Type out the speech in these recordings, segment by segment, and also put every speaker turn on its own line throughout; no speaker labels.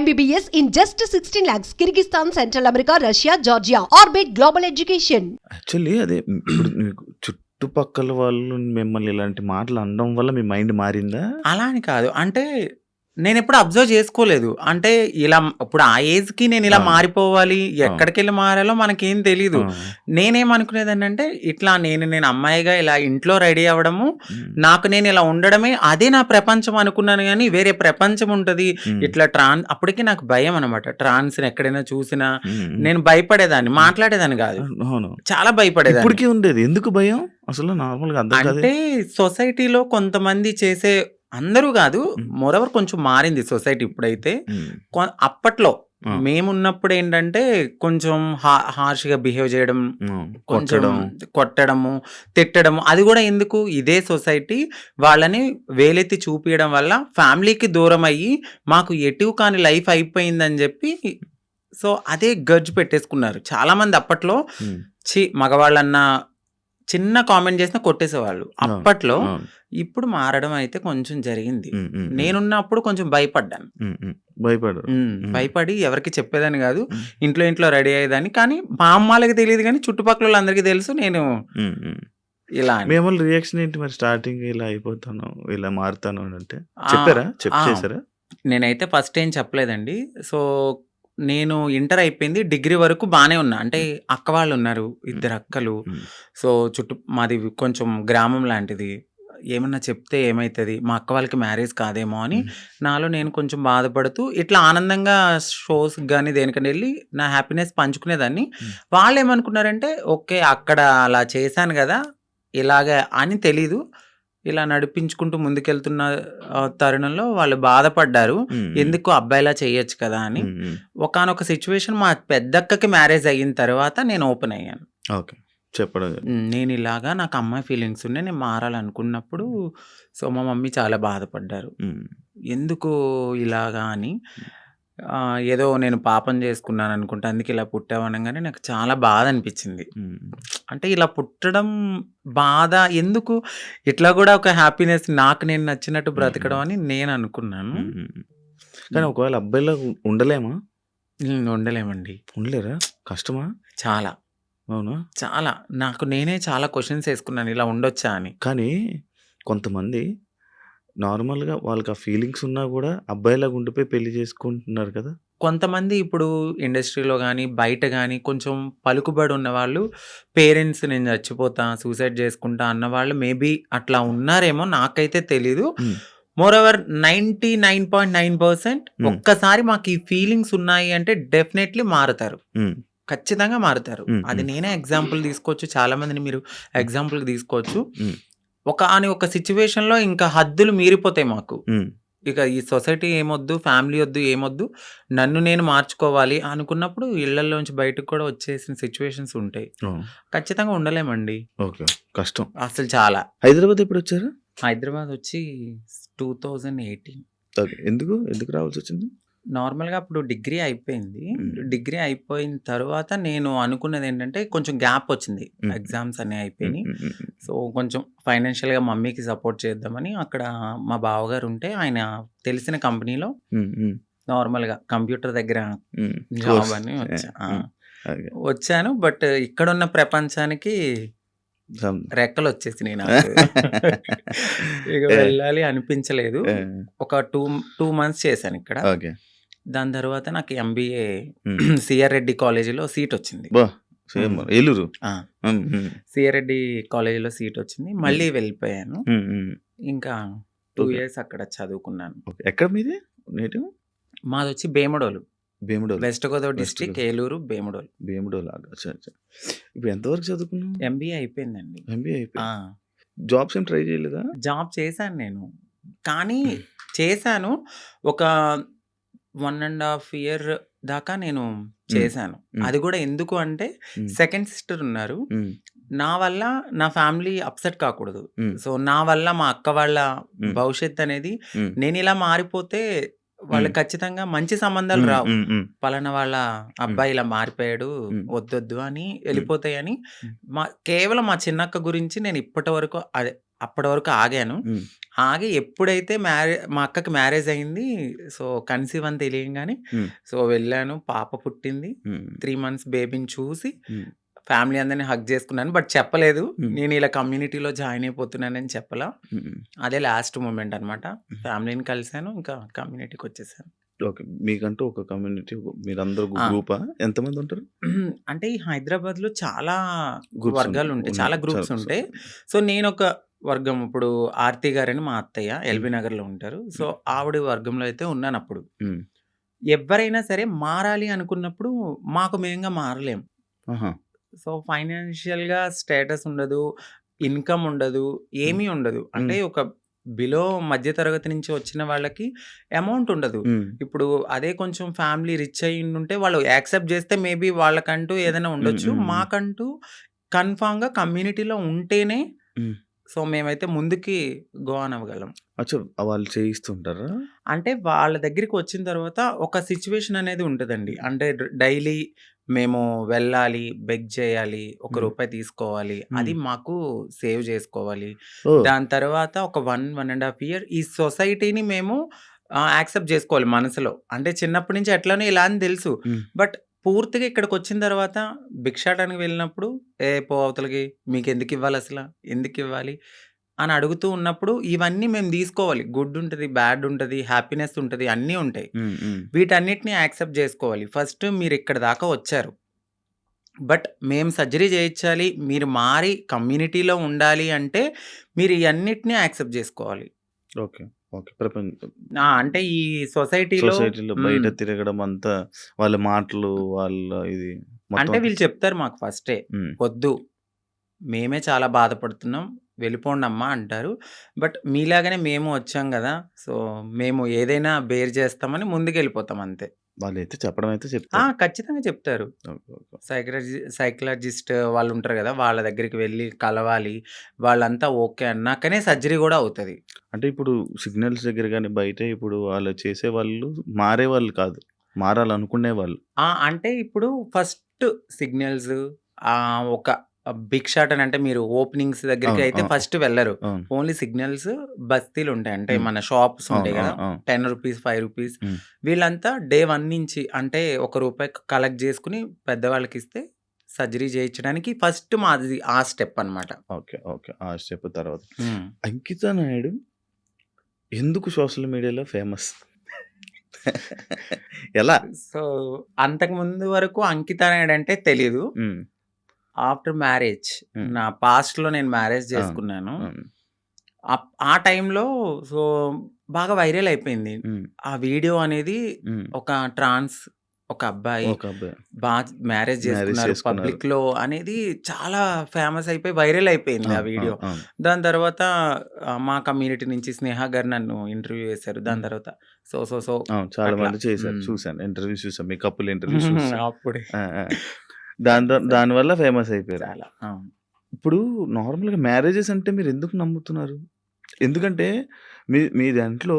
MBBS in just 16 lakhs, Kyrgyzstan, Central America, Russia, Georgia. Orbit Global Education.
Actually అదే ఇప్పుడు మీకు చుట్టుపక్కల వాళ్ళు మిమ్మల్ని ఇలాంటి మాటలు అనడం వల్ల మీ మైండ్ మారిందా
అలా అని కాదు. అంటే నేనెప్పుడు అబ్జర్వ్ చేసుకోలేదు. అంటే ఇలా ఇప్పుడు ఆ ఏజ్‌కి నేను ఇలా! మారిపోవాలి,
ఆ!
ఎక్కడికెళ్ళి మారాలో మనకేం తెలీదు.
ఆ!
నేనేమనుకునేదాన్నంటే ఇట్లా నేను నేను అమ్మాయిగా ఇలా ఇంట్లో రెడీ అవ్వడము. నాకు నేను ఇలా ఉండడమే అదే నా ప్రపంచం అనుకున్నాను గానీ, వేరే ప్రపంచం ఉంటది. ఇట్లా ట్రాన్ అప్పటికి నాకు భయం అనమాట. ట్రాన్స్‌ని ఎక్కడైనా చూసినా. నేను భయపడేదాన్ని. మాట్లాడేదాన్ని.
అవును.
చాలా భయపడేదాన్ని.
ఇప్పటికి ఉండేది. ఎందుకు భయం? అసలు నార్మల్‌గా కాదే.
అంటే సొసైటీలో కొంతమంది చేసే అందరూ.
హ్మ్.
మోరోవర్ కొంచెం మారింది సొసైటీ ఇప్పుడైతే. అప్పట్లో
ఆ!
మేమున్నప్పుడేంటంటే కొంచెం హా హార్ష్‌గా బిహేవ్ చేయడం. కొంచెం
కొట్టడం.
కొట్టడము, తిట్టడము అది గూడా ఎందుకు ఇదే సొసైటీ వాళ్ళని వేలెత్తి చూపియడం వల్ల ఫ్యామిలీకి దూరమయ్యి, మాకు ఎటు కాని లైఫ్ అయిపోయిందని జెప్పి సో, అదే గర్జ్ పెట్టేసుకున్నారు. చాలామంది అప్పట్లో
హ్మ్.
ఛీ! మగవాళ్ళన్నా చిన్న కామెంట్ చేసినా కొట్టేసేవాళ్ళు. అప్పట్లో. ఇప్పుడు మారడం అయితే కొంచెం జరిగింది. నేనున్నప్పుడు కొంచెం భయపడ్డాను.
హ్మ్.
భయపడి ఎవరికీ చెప్పేదాన్ని.
హ్మ్.
ఇంట్లో ఇంట్లో రెడీ అయ్యేదాన్ని. కానీ మా అమ్మాళ్ళకి తెలీదు గానీ చుట్టుపక్కలోళ్ళందరికీ తెలుసు నేను. ఇలా అని.
మీ అమ్మోళ్ళ రియాక్షన్ ఏంటి మరి స్టార్టింగ్ ఇలా అయిపోతాను, ఇలా మారుతాను అనంటే?
ఆ!
చెప్పారా? చెప్పి
ఆ!
చేసారా?
నేనైతే ఫస్ట్ ఏం చెప్పలేదండి. సో, నేను ఇంటర్ అయిపోయింది. డిగ్రీ వరకు బానే ఉన్నా. అంటే. అక్క వాళ్ళున్నారు.
హ్మ్.
ఇద్దరు అక్కలు. సో, చుట్టు మాది కొంచెం గ్రామం లాంటిది. ఏమన్నా చెప్తే ఏమైతది? మా అక్క వాళ్ళకి మ్యారేజ్ కాదేమో అని. నాలో నేను కొంచెం బాధపడుతూ ఇట్లా ఆనందంగా షోస్‌కి గాని దేనికైనా ఎళ్ళి నా హ్యాపీనెస్ పంచుకునేదాన్ని.
హ్మ్.
వాళ్ళేమనుకున్నారంటే ఓకే. అక్కడ అలా చేశాను గదా! ఇలాగ అని తెలీదు. ఇలా నడిపించుకుంటూ ముందుకెళ్తున్న తరుణంలో వాళ్ళు బాధపడ్డారు. ఎందుకు అబ్బాయిలా చేయొచ్చు కదా! అని. ఒకానొక సిట్యుయేషన్ మా పెద్దక్కకి మ్యారేజ్ అయిన తర్వాత నేను ఓపెన్ అయ్యాను.
ఓకే. చెప్పడం
హ్మ్. నేనిలాగా నాకు అమ్మాయి ఫీలింగ్స్ ఉన్నాయి. నేను మారాలనుకున్నప్పుడు సో, మా మమ్మీ చాలా బాధపడ్డారు. ఎందుకు ఇలాగా అని. ఏదో నేను పాపం చేసుకున్నాననుకుంటా. అందుకే ఇలా పుట్టావు అనంగానే నాకు చాలా బాధ అనిపించింది. అంటే ఇలా పుట్టడం బాధ ఎందుకు ఇట్లా గూడా ఒక హ్యాపీనెస్ నాకు నేను నచ్చినట్టు. బ్రతకడం. అని నేననుకున్నాను.
హ్మ్. హ్మ్. కానీ. ఒకవేళ అబ్బాయిలాగా ఉ ఉండలేమా?
ఉండలేమండి.
ఉండలేరా? కష్టమా?
చాలా.
అవునా?
చాలా. నాకు నేనే చాలా క్వెషన్స్ ఏసుకున్నాను. ఇలా ఉండొచ్చా అని.
కానీ కొంతమంది నార్మల్‌గా వాళ్ళకి ఆ ఫీలింగ్స్ ఉన్నా గూడా అబ్బాయిలాగా ఉండిపోయి పెళ్ళి చేసుకుంటున్నారు కదా!
కొంతమంది ఇప్పుడు ఇండస్ట్రీలో గాని, బయట గాని కొంచెం పలుకుబడి ఉన్నవాళ్ళు పేరెంట్స్ నేను చచ్చిపోతా, సూసైడ్ చేసుకుంటా అన్నవాళ్ళు మేబీ అట్లా ఉన్నారేమో నాకైతే తెలీదు.
హ్మ్.
మోరోవర్ 99.9%
హ్మ్.
ఒక్కసారి మాకు ఈ ఫీలింగ్స్ ఉన్నాయి అంటే డెఫినైట్‌లీ మారుతారు.
హ్మ్.
ఖచ్చితంగా మారుతారు.
హ్మ్.
అది
హ్మ్.
నేనే ఎగ్జాంపుల్ తీసుకోవచ్చు. చాలా మందిని మీరు
హ్మ్.
ఎగ్జాంపుల్‌కి తీసుకోవచ్చు.
హ్మ్.
ఒకానొక సిట్యుయేషన్‌లో ఇంకా హద్దులు మీరిపోతాయి మాకు. ఇక ఈ సొసైటీ ఏమొద్దు, ఫ్యామిలీ ఒద్దు, ఏమొద్దు. నన్ను నేను మార్చుకోవాలి అనుకున్నప్పుడు ఇళ్ళల్లోంచి బయటకు కూడా వచ్చేసిన సిట్యుయేషన్స్ ఉంటాయి. ఖచ్చితంగా ఉండలేమండి.
ఓకే. కష్టం.
అసలు చాలా.
హైదరాబాద్ ఎప్పుడొచ్చారు?
హైదరాబాద్ వచ్చి 2018
ఓకే. ఎందుకు? ఎందుకు రావాల్సొచ్చింది?
నార్మల్‌గా అప్పుడు డిగ్రీ అయిపోయింది. డిగ్రీ అయిపోయిన తర్వాత నేను అనుకున్నదేంటంటే కొంచెం గ్యాప్ వచ్చింది. ఎగ్జామ్స్ అన్నీ. అయిపోయినాయి. సో, కొంచెం ఫైనాన్షియల్‌గా మమ్మీకి సపోర్ట్ చేద్దామని అక్కడ మా బావగారు ఉంటే ఆయన తెలిసిన కంపెనీలో. నార్మల్‌గా కంప్యూటర్ దగ్గర. జాబ్. అని. వచ్చాను. బట్ ఇక్కడున్న ప్రపంచానికి
సం
రెక్కలొచ్చేసినాయి నాకు. ఇక వెళ్ళాలి అనిపించలేదు. ఒక 2, 2 మంత్స్ చేశాను ఇక్కడ. దాని తర్వాత నాకు ఎంబీఏ. సిఆర్ రెడ్డి కాలేజీలో సీట్ వచ్చింది.
ఏలూరు.
సిఆర్ రెడ్డి కాలేజీలో సీట్ వచ్చింది. మళ్ళీ వెళ్ళిపోయాను. ఇంకా 2
ఓకే.
ఇయర్స్ అక్కడ చదువుకున్నాను.
ఎక్కడ మీది నేటివ్?
మాదొచ్చి Bhimadolu.
Bhimadolu.
West Godavari district. Eluru, Bhimadolu.
Bhimadolu. అచ్చా! అచ్చా! ఇప్పుడు ఎంతవరకు చదువుకున్నావు?
ఎంబీఏ అయిపోయిందండి.
ఎంబీఏ. జాబ్స్ ఏం ట్రై చేయలేదా?
జాబ్ చేశాను నేను. కానీ చేశాను. ఒక 1 ½ ఇయర్ దాకా నేను
హ్మ్.
చేశాను.
హ్మ్.
అది కూడా ఎందుకు అంటే
హ్మ్.
సెకండ్ సిస్టర్ ఉన్నారు.
హ్మ్.
నా వల్ల నా ఫ్యామిలీ అప్‌సెట్ కాకూడదు.
హ్మ్.
సో, నా వల్ల మా అక్క వాళ్ళ
హ్మ్.
భవిష్యత్తు అనేది
హ్మ్.
నేనిలా మారిపోతే
హ్మ్.
వాళ్ళకి ఖచ్చితంగా మంచి సంబంధాలు
హ్మ్.
రావు.
హ్మ్. హ్మ్.
పలానా వాళ్ళ
హ్మ్.
అబ్బాయి ఇలా మారిపోయాడు.
హ్మ్.
వద్దొద్దు అని
హ్మ్.
వెళ్ళిపోతాయని
హ్మ్.
మా కేవలం మా చిన్నక్క గురించి నేను ఇప్పటి వరకు అదే అప్పటి వరకు ఆగాను.
హ్మ్.
ఆగి ఎప్పుడైతే మ్యారే మా అక్కకి మ్యారేజ్ అయింది. సో, కన్సీవ్ అని తెలియంగానే
హ్మ్.
సో, వెళ్ళాను. పాప పుట్టింది. 3 మంత్స్ బేబీని చూసి. ఫ్యామిలీ అందరిని హగ్ చేసుకున్నాను. బట్ చెప్పలేదు. నేను ఇలా కమ్యూనిటీలో జాయిన్ అయిపోతున్నానని చెప్పలా. అదే లాస్ట్ మూమెంట్ అనమాట. ఫ్యామిలీని కలిసాను. ఇంకా కమ్యూనిటీకొచ్చేసాను.
ఓకే. మీకంటూ ఒక కమ్యూనిటీ మీరందరూ
ఆ!
గ్రూపా? ఎంతమంది ఉంటారు?
అంటే ఈ హైదరాబాద్‌లో చాలా వర్గాలుంటాయి.
ఉన్నాయి.
చాలా గ్రూప్స్ ఉంటాయి.
సో
సో, నేనొక వర్గం ఇప్పుడు ఆర్తి గారని మా అత్తయ్య. ఎల్బీ నగర్‌లో ఉంటారు. సో. ఆవిడ వర్గంలో అయితే ఉన్నానప్పుడు.
హ్మ్.
ఎవ్వరైనా సరే మారాలి అనుకున్నప్పుడు మాకు మేముగా మారలేం. సో, ఫైనాన్షియల్‌గా స్టేటస్ ఉండదు. ఇన్‌కమ్ ఉండదు. ఏమీ ఉండదు. అంటే. ఒక బిలో మధ్య తరగతి నుంచి వచ్చిన వాళ్ళకి అమౌంట్ ఉండదు. ఇప్పుడు అదే కొంచెం ఫ్యామిలీ రిచ్ అయ్యుండుంటే వాళ్ళు యాక్సెప్ట్ చేస్తే మేబీ వాళ్ళకంటూ ఏదైనా. ఉండొచ్చు. మాకంటూ కన్ఫర్మ్‌గా కమ్యూనిటీలో ఉంటేనే. సో, మేమైతే ముందుకి గో అవ్వగలం.
అచ్చా! వాళ్ళు చేయిస్తుంటారా?
అంటే వాళ్ళ దగ్గరికి వచ్చిన తర్వాత ఒక సిట్యుయేషన్ అనేది ఉంటదండి. అంటే డ్ డైలీ మేము వెళ్ళాలి, బెగ్ చేయాలి, ఒక
హ్మ్.
రూపాయి తీసుకోవాలి. అది
హ్మ్.
మాకు సేవ్ చేసుకోవాలి.
ఓహ్!
దాని తర్వాత ఒక 1, 1 ½ ఇయర్ ఈ సొసైటీని మేము ఆహ్, యాక్సెప్ట్ చేసుకోవాలి మనసులో. అంటే చిన్నప్పటి నుంచి ఎట్లనో ఇలా అని తెలుసు.
హ్మ్.
బట్ పూర్తిగా ఇక్కడికొచ్చిన తర్వాత భిక్షాటనకి వెళ్ళినప్పుడు, "ఏ పో అవతలకి మీకెందుకివ్వాలసల? ఎందుకివ్వాలి?" అని అడుగుతూ ఉన్నప్పుడు ఇవన్నీ మేము తీసుకోవాలి. గుడ్ ఉంటది, బ్యాడ్ ఉంటది, హ్యాపీనెస్ ఉంటది, అన్నీ ఉంటాయి. వీటన్నిటిని యాక్సెప్ట్ చేసుకోవాలి. ఫస్ట్ మీరిక్కడి దాకా వచ్చారు. బట్ మేము సర్జరీ చేయించాలి, మీరు మారి కమ్యూనిటీలో ఉండాలి అంటే మీరు ఇయన్నిటిని యాక్సెప్ట్ చేసుకోవాలి.
ఓకే.
అంటే ఈ సొసైటీలో
సొసైటీలో బయట. తిరగడం అంతా వాళ్ళ మాటలు, వాళ్ళ ఇది
అంటే వీళ్ళు చెప్తారు మాకు ఫస్టే. "వద్దు. మేమే చాలా బాధపడుతున్నాం. వెళ్ళిపోండమ్మా" అంటారు. బట్ మీలాగానే మేము వచ్చాం గదా! సో, మేము ఏదైనా బేర్ చేస్తామని ముందుకెళ్ళిపోతాం అంతే.
వాళ్ళైతే చెప్పడం అయితే! చెప్తారు.
ఖచ్చితంగా చెప్తారు. సైక్రజి సైకాలజిస్ట్ వాళ్ళుంటారు గదా! వాళ్ళ దగ్గరికి వెళ్ళి కలవాలి. వాళ్ళంతా ఓకే అన్నాకనే సర్జరీ గూడా అవుతది.
అంటే ఇప్పుడు సిగ్నల్స్ దగ్గర గాని, బయట ఇప్పుడు అలా చేసేవాళ్ళు మారేవాళ్ళు కాదు. మారాలనుకునేవాళ్ళు.
ఆ! అంటే ఇప్పుడు ఫస్ట్ సిగ్నల్స్ ఆహ్, ఒక భిక్షాటన అంటే మీరు ఓపెనింగ్స్ దగ్గరికి. అయితే. ఫస్ట్.
అవును.
ఓన్లీ సిగ్నల్స్ బస్తీలుంటాయి. అంటే
హ్మ్.
మన షాప్స్. ఉంటాయి!
అవును. అవును.
10 రూపీస్, 5 రూపీస్. వీళ్ళంతా డే 1 నుంచి అంటే ఒక రూపాయి కలెక్ట్ చేసుకొని పెద్దవాళ్ళకిస్తే సర్జరీ చేయించడానికి ఫస్ట్ మాది ఆ స్టెప్ అన్నమాట.
ఓకే. ఓకే. ఆ స్టెప్ తర్వాత. అంకిత నాయుడు ఎందుకు సోషల్ మీడియాలో ఫేమస్? ఎలా?
సో, అంతకుముందు వరకు అంకిత నాయుడు అంటే తెలీదు.
హ్మ్.
After marriage. నా పాస్ట్‌లో నేను మ్యారేజ్. చేసుకున్నాను. ఆ టైంలో సో, బాగా వైరల్ అయిపోయింది. ఆ వీడియో అనేది. ఒక ట్రాన్స్ ఒక అబ్బాయి
ఒక అబ్బాయి.
బా మ్యారేజ్ చేసుకున్నారు
చేసుకున్నారు.
పబ్లిక్‌లో అనేది చాలా ఫేమస్ అయిపోయి వైరల్ అయిపోయింది ఆ. వీడియో. దాని తర్వాత మా కమ్యూనిటీ నుంచి స్నేహ గారు నన్ను ఇంటర్వ్యూ చేశారు. దాని. తర్వాత సో, సో, సో.
చాలా. మంది చేశారు. చూసాను. ఇంటర్వ్యూస్ చూసాను. మీ కపుల్ ఇంటర్వ్యూస్ చూసా.
అప్పుడే.
ఆ! ఆ! దాని ద దానివల్ల ఫేమస్ అయిపోయారు.
చాలా. అవును.
ఇప్పుడు నార్మల్‌గా మ్యారేజెస్ అంటే మీరు ఎందుకు నమ్ముతున్నారు? ఎందుకంటే మీ మీ దాంట్లో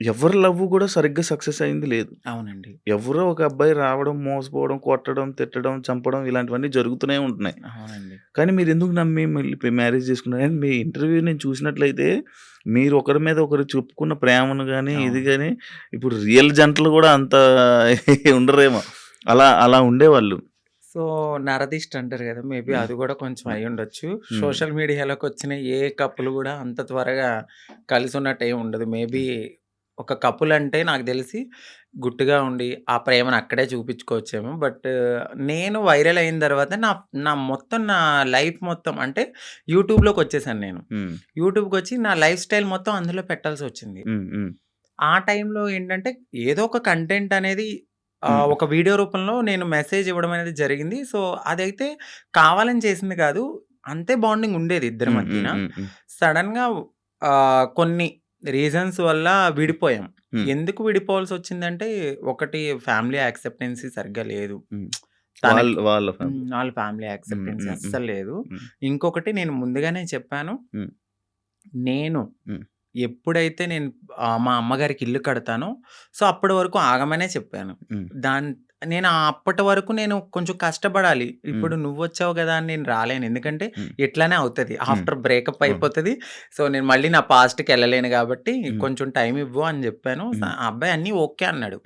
ఎవరి లవ్ కూడా సరిగ్గా సక్సెస్ అయింది లేదు.
అవునండి.
ఎవరో ఒక అబ్బాయి రావడం, మోసపోవడం, కొట్టడం, తిట్టడం, చంపడం ఇలాంటివన్నీ జరుగుతూనే ఉంటున్నాయి.
అవునండి.
కానీ మీరెందుకు నమ్మి మళ్ళీ మ్యారేజ్ చేసుకున్నారు? అండ్ మీ ఇంటర్వ్యూ నేను చూసినట్లయితే మీరు ఒకరి మీద ఒకరు చెప్పుకున్న ప్రేమను గాని, ఇది. గాని ఇప్పుడు రియల్ జంటలు కూడా అంత ఉండరేమో. అలా అలా ఉండేవాళ్ళు.
సో, నరదిష్టి అంటారు గదా! మేబీ. అది గూడా కొంచెం
హ్మ్.
అయ్యుండొచ్చు.
హ్మ్.
సోషల్ మీడియాలోకొచ్చిన ఏ కపుల్ గూడా అంత త్వరగా కలిసున్నట్టు ఏమి ఉండదు. మేబీ. ఒక కపుల్ అంటే నాకు తెలిసి గుట్టుగా ఉండి ఆ ప్రేమను అక్కడే చూపించుకోవచ్చేమో. బట్ నేను వైరల్ అయిన తర్వాత నా నా మొత్తం నా లైఫ్ మొత్తం అంటే యూట్యూబ్‌లోకొచ్చేసాను నేను.
హ్మ్.
యూట్యూబ్‌కొచ్చి నా లైఫ్ స్టైల్ మొత్తం అందులో పెట్టాల్సొచ్చింది.
హ్మ్. హ్మ్.
ఆ టైంలో ఏంటంటే ఏదో ఒక కంటెంట్ అనేది ఆహ్,
హ్మ్.
ఒక వీడియో రూపంలో నేను మెసేజ్ ఇవ్వడం అనేది జరిగింది. సో, అదైతే కావాలని చేసింది కాదు. అంతే బాండింగ్ ఉండేది ఇద్దరి
హ్మ్.
మధ్యన.
హ్మ్. హ్మ్. హ్మ్.
సడెన్‌గా ఆహ్, కొన్ని రీజన్స్ వల్ల విడిపోయాం.
హ్మ్.
ఎందుకు విడిపోవాల్సొచ్చిందంటే ఒకటి ఫ్యామిలీ యాక్సెప్టెన్సీ సరిగ్గా లేదు.
హ్మ్.
తనకి
వాళ్ళ
హ్మ్.
ఫ్యామిలీ.
వాళ్ళ ఫ్యామిలీ
హ్మ్.
యాక్సెప్టెన్సీ
హ్మ్. హ్మ్.
అస్సలు లేదు.
హ్మ్.
ఇంకొకటి నేను ముందుగానే చెప్పాను.
హ్మ్.
నేను
హ్మ్.
ఎప్పుడైతే నేను మా అమ్మగారికి ఇల్లు కడతానో సో, అప్పటి వరకు ఆగమనే చెప్పాను. దాన్ నేను అప్పటి వరకు నేను కొంచెం కష్టపడాలి. ఇప్పుడు నువ్వొచ్చావు గదా! అని నేను రాలేను. ఎందుకంటే
హ్మ్.
ఇట్లానే అవుతది. After breakup. అయిపోతది. సో, నేను మళ్ళీ నా పాస్ట్‌కెళ్ళలేను గాబట్టి
హ్మ్.
కొంచెం టైమ్ ఇవ్వు అని
హ్మ్.
ఆ అబ్బాయి అన్నీ ఓకే అన్నాడు.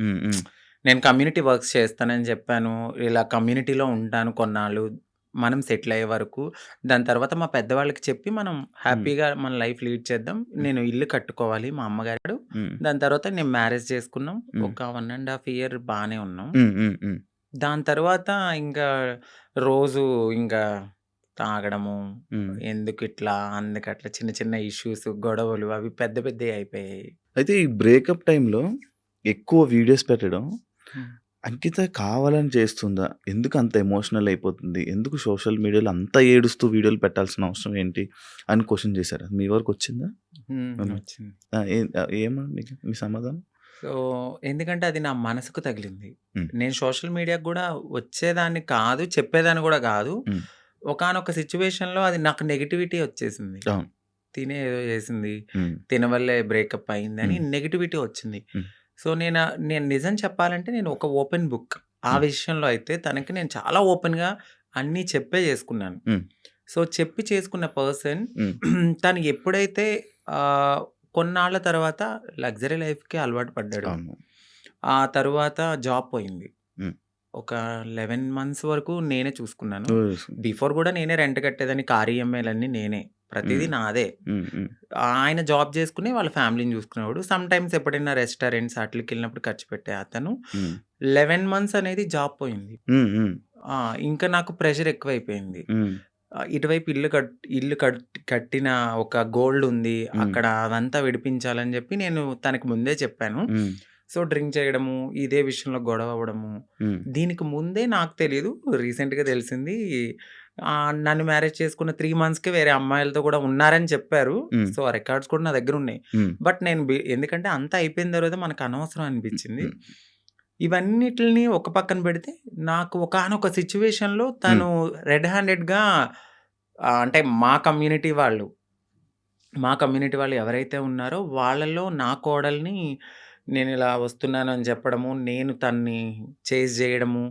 నేను కమ్యూనిటీ వర్క్స్ చేస్తానని జెప్పాను. ఇలా కమ్యూనిటీలో ఉంటాను కొన్నాళ్ళు. మనం సెటిల్ అయ్యే వరకు. దాని తర్వాత మా పెద్దవాళ్ళకి చెప్పి మనం. హ్యాపీగా మన లైఫ్ లీడ్ చేద్దాం. నేను ఇల్లు కట్టుకోవాలి మా అమ్మగారు. దాని తర్వాత నేను మ్యారేజ్ చేసుకున్నాం. ఒక 1 ½ ఇయర్ బానే ఉన్నాం. దాని తర్వాత ఇంకా రోజు ఇంకా తాగడము,
హ్మ్.
ఎందుకిట్లా, అందుకట్లా చిన్న చిన్న ఇష్యూస్, గొడవలు అవి పెద్ద పెద్దయి అయిపోయాయి.
అయితే ఈ బ్రేకప్ టైమ్‌లో ఎక్కువ వీడియోస్ పెట్టడం. అంకిత కావాలని చేస్తుందా? ఎందుకు అంత ఎమోషనల్ అయిపోతుంది? ఎందుకు సోషల్ మీడియాలో అంత ఏడుస్తూ వీడియోలు పెట్టాల్సిన అవసరం ఏంటి? అని క్వెషన్ చేశారా? మీ?
హ్మ్.
హ్మ్.
వచ్చింది.
ఆ! ఏ ఆహ్, ఏమని మీకు మీ సమాధానం?
సో, ఎందుకంటే అది నా మనసుకు తగిలింది.
హ్మ్.
నేను సోషల్ మీడియాకి గూడా వచ్చేదాన్ని కాదు. చెప్పేదాన్ని గూడా గాదు.
హ్మ్.
ఒకానొక సిట్యుయేషన్‌లో అది నాకు నెగటివిటీ వచ్చేసింది.
అవును.
తినే ఏదో చేసింది.
హ్మ్.
తిన వల్లే బ్రేకప్ అయిందని
హ్మ్.
నెగటివిటీ వచ్చింది.
హ్మ్.
సో, నేనా నేను నిజం చెప్పాలంటే నేను ఒక ఓపెన్ బుక్. ఆ
హ్మ్.
విషయంలో అయితే తనకి నేను చాలా ఓపెన్‌గా అన్నీ చెప్పే చేసుకున్నాను.
హ్మ్.
సో, చెప్పి చేసుకున్న పర్సన్
హ్మ్.
తను ఎప్పుడైతే ఆహ్, కొన్నాళ్ళ తర్వాత లగ్జరీ లైఫ్‌కి అలవాటు పడ్డాడు.
అవును.
ఆ తరువాత జాబ్ పోయింది.
హ్మ్.
ఒక 11 మంత్స్ వరకు నేనే చూసుకున్నాను. బిఫోర్ గూడా నేనే రెంట్ కట్టేదాన్ని. కార్ ఈఎంఐలన్నీ నేనే. ప్రతీదీ. నాదే. ఆయన జాబ్ చేసుకుని వాళ్ళ ఫ్యామిలీని చూసుకునేవాడు. సమ్‌టైమ్స్ ఎప్పుడైనా రెస్టారెంట్స్ ఆటిలకెళ్ళినప్పుడు ఖర్చు పెట్టే అతను. 11 మంత్స్ అనేది జాబ్ పోయింది. ఇంకా నాకు ప్రెషర్ ఎక్కువైపోయింది. ఇటువైపు ఇల్లు కట్ ఇల్లు కట్ కట్టిన ఒక గోల్డ్ ఉంది. అక్కడ అదంతా విడిపించాలని చెప్పి నేను తనకి ముందే చెప్పాను. సో, డ్రింక్ చేయడము, ఇదే విషయంలో గొడవ అవ్వడము. దీనికి ముందే నాకు తెలీదు. రీసెంట్‌గా తెలిసింది. నన్ను మ్యారేజ్ చేసుకున్న 3 మంత్స్‌కే వేరే అమ్మాయిలతో కూడా ఉన్నారని చెప్పారు. సో, ఆ రికార్డ్స్ కూడా నా దగ్గరున్నాయి.
హ్మ్.
బట్ నేను ఎందుకంటే అంతా అయిపోయిన తర్వాత మనకు అనవసరం. అనిపించింది.
హ్మ్.
ఇవన్నిటిల్ని ఒక పక్కన పెడితే నాకు ఒకానొక సిట్యుయేషన్‌లో
హ్మ్.
తను రెడ్ హ్యాండెడ్‌గా అంటే మా కమ్యూనిటీ వాళ్ళు మా కమ్యూనిటీ వాళ్ళు ఎవరైతే ఉన్నారో వాళ్ళలో నా కోడల్ని నేనిలా వస్తున్నానని చెప్పడము, నేను తన్ని చేజ్ జేయడము,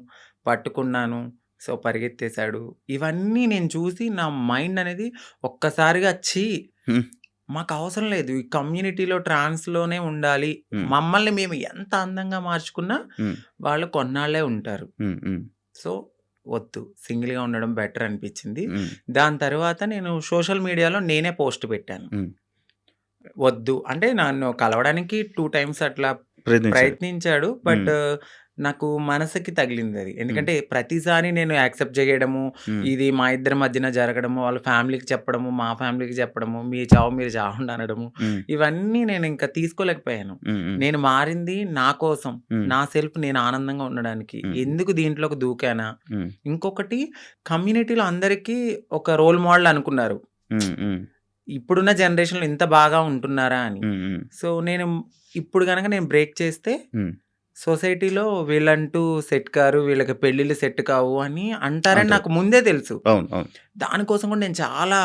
పట్టుకున్నాను. సో, పరిగెత్తేసాడు. ఇవన్నీ నేను చూసి నా మైండ్ అనేది ఒక్కసారిగా ఛీ!
హ్మ్.
మాకవసరం లేదు. ఈ కమ్యూనిటీలో ట్రాన్స్‌లోనే ఉండాలి. మమ్మల్ని మేము ఎంత అందంగా మార్చుకున్నా. వాళ్ళు కొన్నాళ్ళే ఉంటారు. సో, వద్దు. సింగిల్‌గా ఉండడం బెటర్ అనిపించింది. దాని తర్వాత నేను సోషల్ మీడియాలో నేనే పోస్ట్ పెట్టాను. వద్దు. అంటే నన్ను కలవడానికి 2 టైమ్స్ అట్లా. ప్రయత్నించాడు. బట్. నాకు మనసుకి తగిలిందది.
హ్మ్.
ఎందుకంటే ప్రతిసారి నేను యాక్సెప్ట్ చేయడము. ఇది మా ఇద్దరి మధ్యన జరగడము, వాళ్ళ ఫ్యామిలీకి చెప్పడము, మా ఫ్యామిలీకి చెప్పడము, మీ చావు మీరు చావండి అనడము. ఇవన్నీ నేను ఇంకా తీసుకోలేకపోయాను. నేను మారింది నా కోసం. నా సెల్ఫ్ నేను ఆనందంగా ఉండడానికి. ఎందుకు దీంట్లోకి దూకానా? ఇంకొకటి కమ్యూనిటీలో అందరికీ ఒక రోల్ మోడల్ అనుకున్నారు. ఇప్పుడున్న జనరేషన్‌లో ఇంత బాగా ఉంటున్నారా అని. సో, నేను ఇప్పుడు గనక నేను బ్రేక్ చేస్తే. సొసైటీలో వీళ్ళంటూ సెట్ కారు, వీళ్ళకి పెళ్ళిళ్ళు సెట్ కావు అని అంటారని
అంటారు.
నాకు ముందే తెలుసు.
అవును. అవును.
దానికోసం కూడా నేను చాలా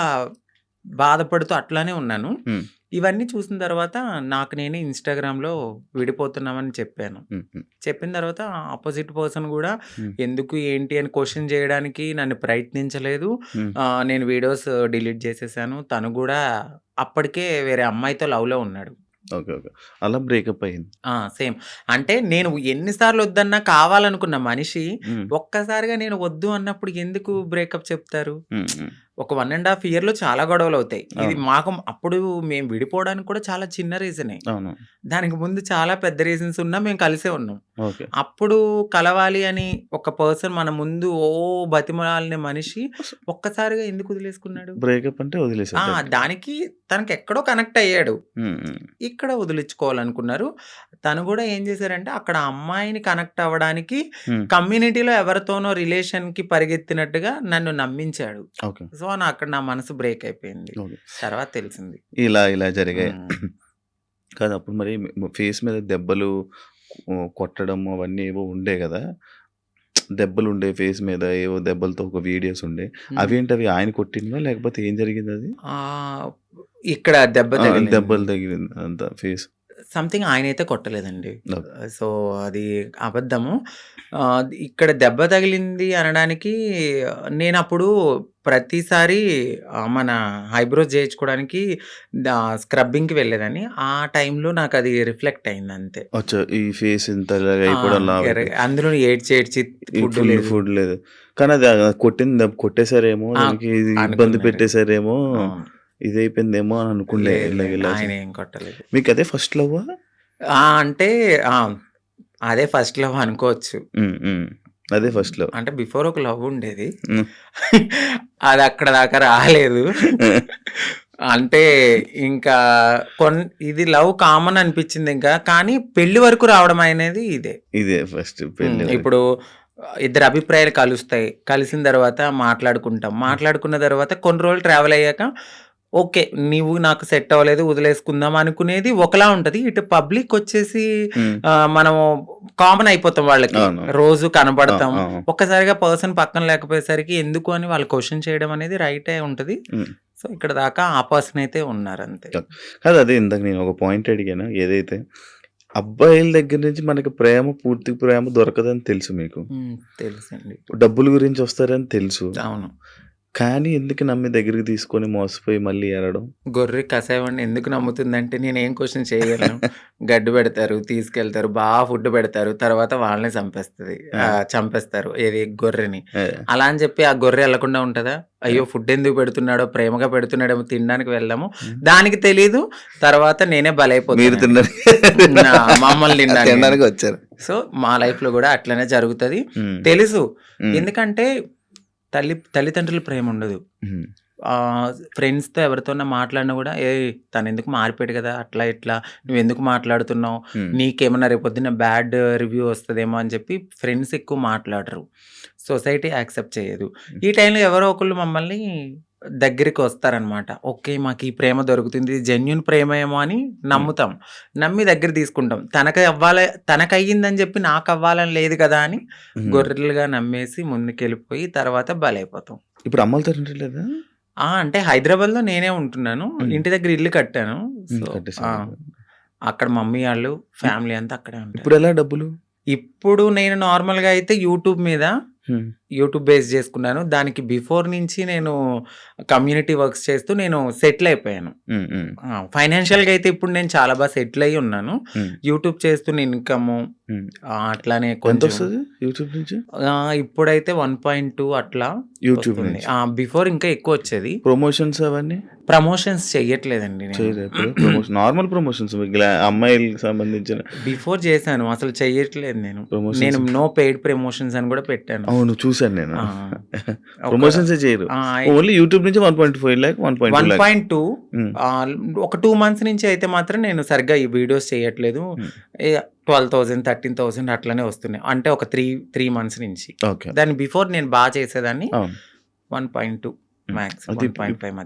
బాధపడుతూ అట్లానే ఉన్నాను. ఇవన్నీ చూసిన తర్వాత నాకు నేనే ఇన్‌స్టాగ్రామ్‌లో విడిపోతున్నామని చెప్పాను. చెప్పిన తర్వాత అపోజిట్ పర్సన్
హ్మ్.
ఎందుకు, ఏంటి అని క్వెషన్ చేయడానికి నన్ను ప్రయత్నించలేదు. నేను వీడియోస్ డిలీట్ చేసేసాను. తను గూడా అప్పటికే వేరే అమ్మాయితో లవ్‌లో ఉన్నాడు.
ఓకే. ఓకే. అలా బ్రేకప్ అయింది.
ఆ! సేమ్. అంటే నేను ఎన్ని సార్లు వద్దన్నా కావాలనుకున్న మనిషి. ఒక్కసారిగా నేను వద్దు అన్నప్పుడు ఎందుకు బ్రేకప్ చెప్తారు?
హ్మ్. హ్మ్.
ఒక 1 ½ ఇయర్‌లో చాలా గొడవలవుతాయి. ఇది
అవును.
మాకు అప్పుడు మేము విడిపోవడానికి కూడా చాలా చిన్న రీజనే. దానికి ముందు చాలా పెద్ద రీజన్స్ ఉన్నా మేము కలిసే ఉన్నాం. అప్పుడు కలవాలి అని ఒక పర్సన్ మన ముందు ఓ బతిమలాడిన మనిషి ఒక్కసారిగా ఎందుకు వదిలేసుకున్నాడు?
బ్రేకప్ అంటే.
దానికి తనకెక్కడో కనెక్ట్ అయ్యాడు. ఇక్కడ వదిలించుకోవాలనుకున్నారు. తను గూడా ఏం చేశారంటే అక్కడ అమ్మాయిని కనెక్ట్ అవ్వడానికి. కమ్యూనిటీలో ఎవరితోనో రిలేషన్‌కి పరిగెత్తినట్టుగా నన్ను నమ్మించాడు.
ఓకే.
సో, అక్కడ నా మనసు బ్రేక్ అయిపోయింది. తర్వాత తెలిసింది.
ఇలా ఇలా జరిగాయి. కాదు అప్పుడు మరి ఫేస్ మీద దెబ్బలు కొట్టడం అవన్నీ ఏవో ఉండే గదా! దెబ్బలుండే ఫేస్ మీద ఏవో దెబ్బలతో ఒక వీడియోస్ ఉండే.
హ్మ్.
అవేంటవి ఆయన కొట్టినవా? లేకపోతే ఏం జరిగిందది?
ఆహ్, ఇక్కడ దెబ్బ.
దెబ్బలు తగిలింది అంతా ఫేస్.
సంథింగ్ ఆయనైతే కొట్టలేదండి.
ఓకే.
సో, అది అబద్ధము. ఇక్కడ దెబ్బ తగిలింది అనడానికి నేనప్పుడు ప్రతిసారి ఆహ్, మన ఐబ్రోస్ చేయించుకోవడానికి స్క్రబ్బింగ్‌కి వెళ్ళేదాన్ని. ఆ టైంలో నాకది రిఫ్లెక్ట్ అయిందంతే.
అచ్చా! ఈ ఫేస్ ఇంత
అందులో ఏడ్చి ఏడ్చి ఫుడ్ లేదు.
ఫుడ్ లేదు. కానీ అది కొట్టింది ఇది ఇబ్బంది
అనుకున్నారు.
ఇదయిపోయిందేమో అని అనుకునే
ఆయనేం కొట్టలేదు.
మీకదే ఫస్ట్ లవ్వా?
ఆ! అంటే! అదే ఫస్ట్ లవ్ అనుకోవచ్చు.
అదే ఫస్ట్ లవ్.
అంటే బిఫోర్ ఒక లవ్ ఉండేది. అది అక్కడ దాకా రాలేదు. అంటే ఇంకా కొన్ ఇది లవ్ కామన్ అనిపించింది ఇంకా. కానీ పెళ్ళి వరకు రావడం అనేది ఇదే.
ఇదే ఫస్ట్. పెళ్ళి.
ఇప్పుడు ఇద్దరి అభిప్రాయాలు కలుస్తాయి. కలిసిన తర్వాత మాట్లాడుకుంటాం. మాట్లాడుకున్న తర్వాత కొన్ని రోజులు ట్రావెల్ అయ్యాక ఓకే. నీవు నాకు సెట్ అవ్వలేదు వదిలేసుకుందాం అనుకునేది ఒకలా ఉంటది. ఇటు పబ్లిక్ వచ్చేసి మనము కామన్ అయిపోతాం వాళ్ళకి. రోజు.
ఆ!
ఒక్కసారిగా పర్సన్ పక్కన లేకపోయేసరికి ఎందుకు అని వాళ్ళు క్వెషన్ చేయడం అనేది రైటే ఉంటది.
హ్మ్.
సో, ఇక్కడ దాకా ఆ పర్సన్ అయితే ఉన్నారంతే.
కాదు అదే ఇందాక నేను ఒక పాయింట్ అడిగాను. ఏదైతే అబ్బాయిల దగ్గర నుంచి మనకి ప్రేమ పూర్తి ప్రేమ దొరకదని తెలుసు మీకు.
తెలుసండి.
డబ్బుల గురించి వస్తారని తెలుసు.
అవును.
కానీ ఎందుకు నమ్మి దగ్గరికి తీసుకొని మోసపోయి మళ్ళీ ఏడవడం?
గొర్రె కసాయివాడిని ఎందుకు నమ్ముతుందంటే నేనేం క్వెషన్ చేయగలను. గడ్డి పెడతారు, తీసుకెళ్తారు, బాగా ఫుడ్ పెడతారు. తర్వాత వాళ్ళనే చంపేస్తది. చంపేస్తారు. ఏది గొర్రెని. అలా అని చెప్పి ఆ గొర్రె ఎళ్ళకుండా ఉంటదా? అయ్యో! ఫుడ్ ఎందుకు పెడుతున్నాడో, ప్రేమగా పెడుతున్నాడేమో తినడానికి వెళ్దాము.
హ్మ్.
దానికి తెలీదు. తర్వాత నేనే
మీరు
బలైపోతానండి.
తినడానికి
నా మమ్మల్ని తినడానికి.
వచ్చారు.
సో, మా లైఫ్‌లో గూడా అట్లనే జరుగుతది. తెలుసు. ఎందుకంటే తల్లి తల్లిదండ్రుల ప్రేమ ఉండదు. ఫ్రెండ్స్‌తో ఎవరితోన్నా మాట్లాడినా గూడా ఏయ్! తనెందుకు మారిపోయాడు గదా! అట్లా ఇట్లా నువ్వెందుకు మాట్లాడుతున్నావు?
హ్మ్.
నీకేమన్నా రేపొద్దున్న బ్యాడ్ రివ్యూ వస్తదేమో అని చెప్పి ఫ్రెండ్స్ ఎక్కువ మాట్లాడరు. సొసైటీ యాక్సెప్ట్ చేయదు. ఈ టైంలో ఎవరో ఒకళ్ళు మమ్మల్ని దగ్గరికి వస్తారనమాట. ఓకే. మాకు ఈ ప్రేమ దొరుకుతుంది. జెన్యూన్ ప్రేమేమో అని నమ్ముతాం. నమ్మి దగ్గర తీసుకుంటాం. తనకి అవ్వాలి తనకయ్యిందని చెప్పి నాకవ్వాలని లేదు కదా! అని. గొర్రెలుగా నమ్మేసి ముందుకెళ్ళిపోయి తర్వాత బలైపోతాం.
ఇప్పుడు అమ్మలతో లేదా?
ఆ! అంటే హైదరాబాద్‌లో నేనే ఉంటున్నాను. ఇంటి దగ్గర ఇల్లు కట్టాను. అక్కడ మమ్మీ ఆళ్ళు, ఫ్యామిలీ అంతా అక్కడే ఉంటారు.
ఇప్పుడెలా డబ్బులు?
ఇప్పుడు నేను నార్మల్‌గా అయితే యూట్యూబ్ మీద. యూట్యూబ్ బేస్ చేసుకున్నాను. దానికి బిఫోర్ నుంచి నేను కమ్యూనిటీ వర్క్స్ చేస్తూ నేను సెటిల్ అయిపోయాను. ఫైనాన్షియల్‌గా అయితే ఇప్పుడు నేను చాలా బాగా సెటిల్ అయ్యి ఉన్నాను. యూట్యూబ్ చేస్తున్న ఇన్‌కము అట్లానే కొంచెం
యూట్యూబ్ నుంచి?
ఇప్పుడైతే 1.2 అట్లా
యూట్యూబ్
వస్తుంది.
నుంచి.
ఆ! బిఫోర్ ఇంకా ఎక్కువొచ్చేది.
ప్రమోషన్స్ అవన్నీ?
ప్రమోషన్స్ చెయ్యట్లేదండి
నార్మల్ ప్రమోషన్స్ అమ్మాయిలకి సంబంధించిన
బిఫోర్ చేశాను. అసలు చెయ్యట్లేదు నేను. నేను నో పెయిడ్ ప్రమోషన్స్ అని కూడా పెట్టాను.
అవును చూసాను నేను. ప్రమోషన్సే చేయరు. ఓన్లీ యూట్యూబ్ నుంచి 1.5 లాక్ 1.2 లాక్.
1.2
హ్మ్.
ఆహ్, ఒక 2 మంత్స్ నుంచి అయితే మాత్రం నేను సరిగ్గా ఈ వీడియోస్ చేయట్లేదు.
హ్మ్.
ఏ 12,000, 13,000 అట్లనే వస్తున్నాయి. అంటే ఒక 3, 3 మంత్స్ నుంచి. దాని బిఫోర్ నేను బా చేసేదాన్ని.
అవును.
1.2
హ్మ్.
మాక్స్
అయితే ఇప్
1.5 మధ్య.